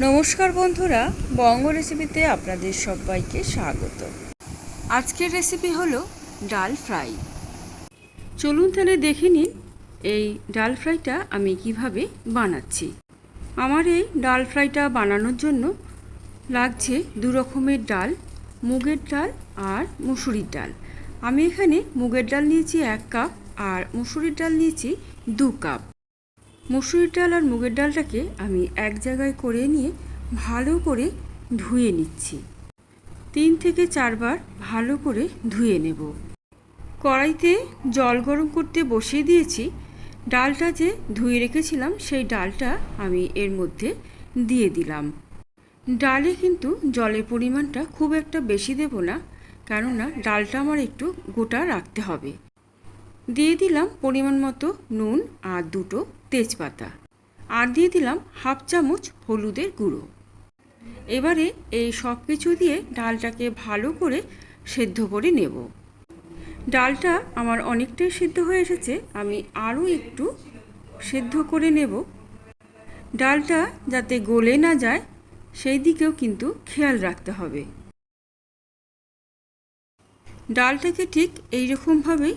নমস্কার বন্ধুরা, বঙ্গ রেসিপিতে আপনাদের সবাইকে স্বাগত। আজকের রেসিপি হলো ডাল ফ্রাই। চলুন তাহলে দেখে নিন এই ডাল ফ্রাইটা আমি কীভাবে বানাচ্ছি। আমার এই ডাল ফ্রাইটা বানানোর জন্য লাগছে দু রকমের ডাল, মুগের ডাল আর মুসুরির ডাল। আমি এখানে মুগের ডাল নিয়েছি এক কাপ আর মুসুরির ডাল নিয়েছি দু কাপ। মসুরির ডাল আর মুগের ডালটাকে আমি এক জায়গায় করে নিয়ে ভালো করে ধুয়ে নিচ্ছি। তিন থেকে চারবার ভালো করে ধুয়ে নেব। কড়াইতে জল গরম করতে বসিয়ে দিয়েছি। ডালটা যে ধুয়ে রেখেছিলাম, সেই ডালটা আমি এর মধ্যে দিয়ে দিলাম। ডালে কিন্তু জলের পরিমাণটা খুব একটা বেশি দেব না, কেননা ডালটা আমার একটু গোটা রাখতে হবে। দিয়ে দিলাম পরিমাণ মতো নুন আর দুটো তেজপাতা। আর দিয়ে দিলাম হাফ চামচ হলুদের গুঁড়ো। এবারে এই সব কিছু দিয়ে ডালটাকে ভালো করে সেদ্ধ করে নেব। ডালটা আমার অনেকটাই সেদ্ধ হয়ে এসেছে, আমি আরও একটু সেদ্ধ করে নেব। ডালটা যাতে গলে না যায়, সেই দিকেও কিন্তু খেয়াল রাখতে হবে। ডালটাকে ঠিক এই রকমভাবেই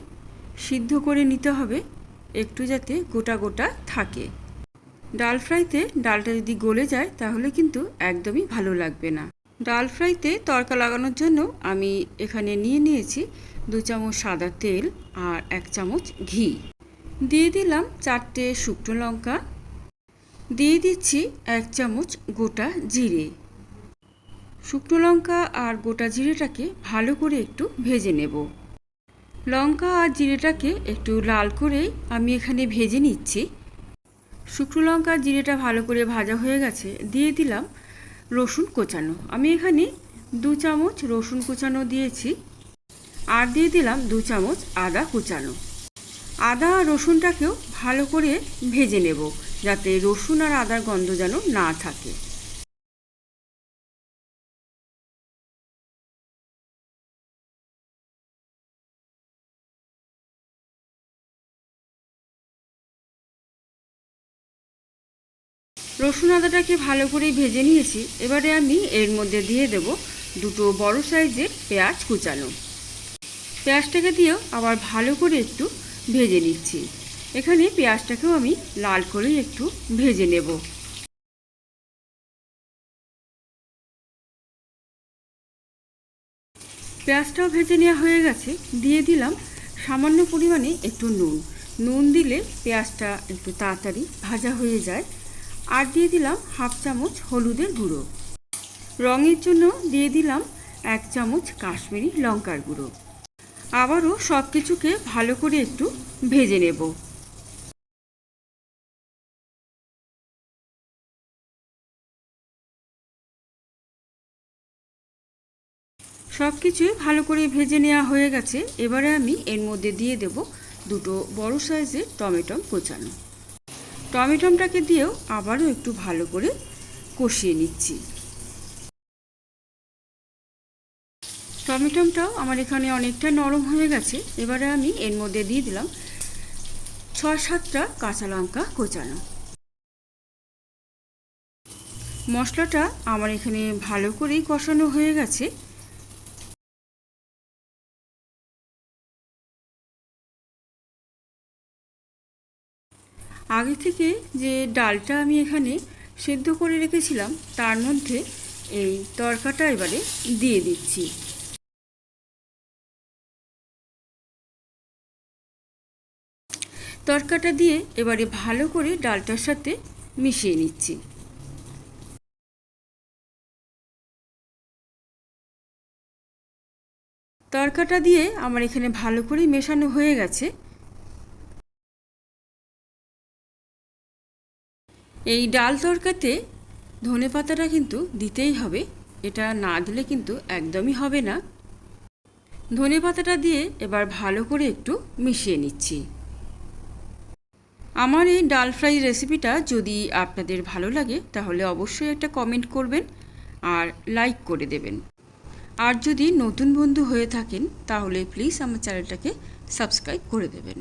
সিদ্ধ করে নিতে হবে। একটু যাতে গোটা গোটা থাকে। ডাল ফ্রাইতে ডালটা যদি গলে যায়, তাহলে কিন্তু একদমই ভালো লাগবে না। ডাল ফ্রাইতে তড়কা লাগানোর জন্য আমি এখানে নিয়ে নিয়েছি দু চামচ সাদা তেল আর এক চামচ ঘি। দিয়ে দিলাম চারটে শুকনো লঙ্কা। দিয়ে দিচ্ছি এক চামচ গোটা জিরে। শুকনো লঙ্কা আর গোটা জিরেটাকে ভালো করে একটু ভেজে নেব। লঙ্কা আর জিরেটাকে একটু লাল করে আমি এখানে ভেজে নিচ্ছি। শুকনো লঙ্কা জিরেটা ভালো করে ভাজা হয়ে গেছে, দিয়ে দিলাম রসুন কোচানো। আমি এখানে দু চামচ রসুন কোচানো দিয়েছি আর দিয়ে দিলাম দু চামচ আদা কুচানো। আদা আর রসুনটাকেও ভালো করে ভেজে নেব, যাতে রসুন আর আদার গন্ধ যেন না থাকে। রসুন আদাটাকে ভালো করে ভেজে নিয়েছি। এবারে আমি এর মধ্যে দিয়ে দেব দুটো বড় সাইজের পেঁয়াজ কুচানো। পেঁয়াজটাকে দিয়েও আবার ভালো করে একটু ভেজে নিচ্ছি। এখানে পেঁয়াজটাকেও আমি লাল করে একটু ভেজে নেব। পেঁয়াজটাও ভেজে নেওয়া হয়ে গেছে। দিয়ে দিলাম সামান্য পরিমাণে একটু নুন। নুন দিলে পেঁয়াজটা একটু তাড়াতাড়ি ভাজা হয়ে যায়। আর দিয়ে দিলাম হাফ চামচ হলুদের গুঁড়ো। রঙের জন্য দিয়ে দিলাম এক চামচ কাশ্মীরি লঙ্কার গুঁড়ো। আবারও সব কিছুকে ভালো করে একটু ভেজে নেব। সব কিছুই ভালো করে ভেজে নেওয়া হয়ে গেছে। এবারে আমি এর মধ্যে দিয়ে দেব দুটো বড় সাইজের টমেটো কোচানো। টমেটোটাকে দিয়েও আবারও একটু ভালো করে কষিয়ে নিচ্ছি। টমেটোটাও আমার এখানে অনেকটা নরম হয়ে গেছে। এবারে আমি এর মধ্যে দিয়ে দিলাম ছ সাতটা কাঁচা লঙ্কা কোচানো। মশলাটা আমার এখানে ভালো করেই কষানো হয়ে গেছে। আগে থেকে যে ডালটা আমি এখানে সেদ্ধ করে রেখেছিলাম, তার মধ্যে এই তরকাটা এবারে দিয়ে দিচ্ছি। তরকাটা দিয়ে এবারে ভালো করে ডালটার সাথে মিশিয়ে নিচ্ছি। তরকাটা দিয়ে আমার এখানে ভালো করে মেশানো হয়ে গেছে। এই ডাল তরকাতে ধনে পাতাটা কিন্তু দিতেই হবে। এটা না দিলে কিন্তু একদমই হবে না। ধনে পাতাটা দিয়ে এবার ভালো করে একটু মিশিয়ে নিচ্ছি। আমার এই ডাল ফ্রাই রেসিপিটা যদি আপনাদের ভালো লাগে, তাহলে অবশ্যই একটা কমেন্ট করবেন আর লাইক করে দেবেন। আর যদি নতুন বন্ধু হয়ে থাকেন, তাহলে প্লিজ আমার চ্যানেলটাকে সাবস্ক্রাইব করে দেবেন।